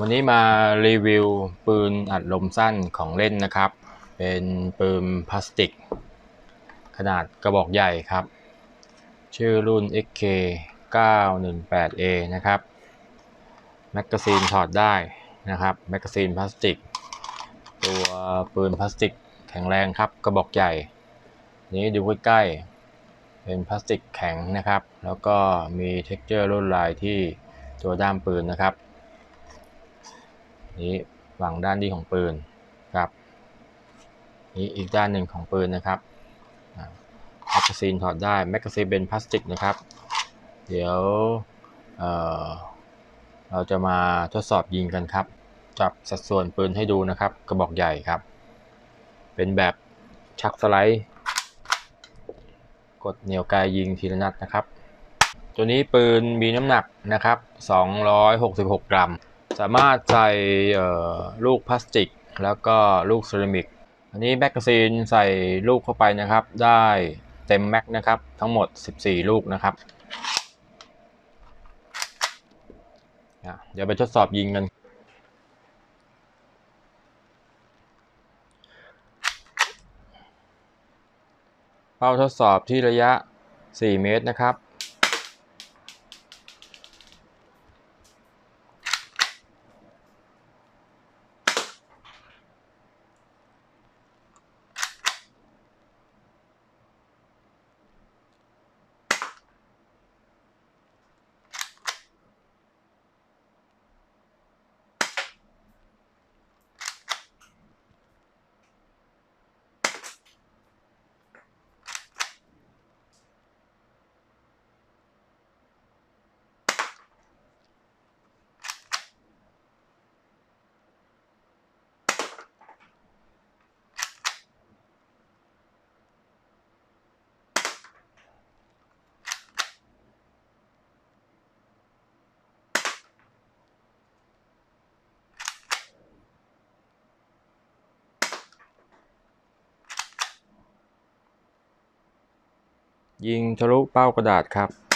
วันนี้มารีวิวปืนอัดลมสั้นของเล่นนะครับ เป็นปืนพลาสติก ขนาดกระบอกใหญ่ครับ ชื่อรุ่น XK 918A นะครับแมกกาซีนถอดได้นะครับแมกกาซีนพลาสติก ตัวปืนพลาสติกแข็งแรงครับกระบอกใหญ่ นี้ดูใกล้ๆเป็นพลาสติกแข็งนะครับ แล้วก็มีเท็กเจอร์ลวดลายที่ตัวด้ามปืนนะครับ นี้ฝั่งด้านดีของปืนครับนี้อีกด้านหนึ่งของปืนนะครับแมกกาซีนถอดได้แมกกาซีนเป็นพลาสติกนะครับ เดี๋ยวเเราจะมาทดสอบยิงกันครับ จับสัดส่วนปืนให้ดูนะครับ กระบอกใหญ่ครับ เป็นแบบชักสไลด์ กดเหนี่ยวไกยิงทีละนัดนะครับ ตัวนี้ปืนมีน้ำหนักนะครับ 266 กรัม สามารถใส่ลูกพลาสติก แล้วก็ลูกเซรามิก อันนี้แมกกาซีนใส่ลูกเข้าไปนะครับ ได้เต็มแม็กนะครับ ทั้งหมด 14 ลูกนะครับ เดี๋ยวไปทดสอบยิงกันเป้าทดสอบที่ระยะ 4 เมตรนะครับ ยิงทะลุเป้ากระดาษครับ